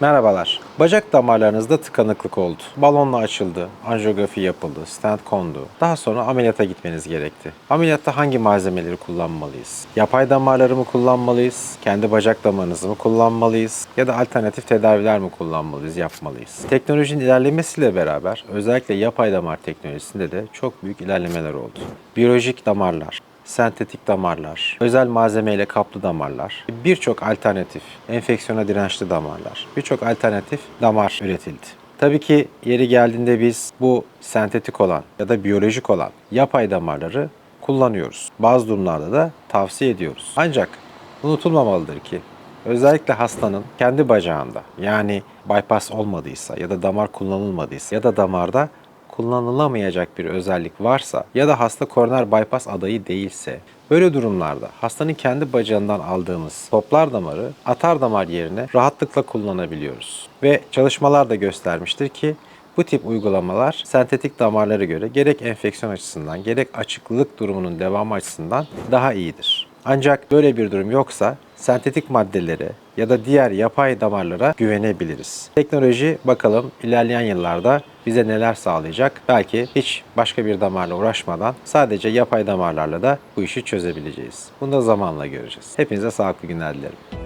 Merhabalar. Bacak damarlarınızda tıkanıklık oldu. Balonla açıldı, anjiyografi yapıldı, stent kondu. Daha sonra ameliyata gitmeniz gerekti. Ameliyatta hangi malzemeleri kullanmalıyız? Yapay damarları mı kullanmalıyız? Kendi bacak damarınızı mı kullanmalıyız? Ya da alternatif tedaviler mi kullanmalıyız, yapmalıyız? Teknolojinin ilerlemesiyle beraber özellikle yapay damar teknolojisinde de çok büyük ilerlemeler oldu. Biyolojik damarlar, sentetik damarlar, özel malzemeyle kaplı damarlar, birçok alternatif, enfeksiyona dirençli damarlar, birçok alternatif damar üretildi. Tabii ki yeri geldiğinde biz bu sentetik olan ya da biyolojik olan yapay damarları kullanıyoruz. Bazı durumlarda da tavsiye ediyoruz. Ancak unutulmamalıdır ki özellikle hastanın kendi bacağında yani bypass olmadıysa ya da damar kullanılmadıysa ya da damarda kullanılamayacak bir özellik varsa ya da hasta koroner bypass adayı değilse böyle durumlarda hastanın kendi bacağından aldığımız toplar damarı atar damar yerine rahatlıkla kullanabiliyoruz. Ve çalışmalar da göstermiştir ki bu tip uygulamalar sentetik damarlara göre gerek enfeksiyon açısından gerek açıklılık durumunun devamı açısından daha iyidir. Ancak böyle bir durum yoksa sentetik maddelere ya da diğer yapay damarlara güvenebiliriz. Teknoloji bakalım ilerleyen yıllarda bize neler sağlayacak? Belki hiç başka bir damarla uğraşmadan sadece yapay damarlarla da bu işi çözebileceğiz. Bunu da zamanla göreceğiz. Hepinize sağlıklı günler dilerim.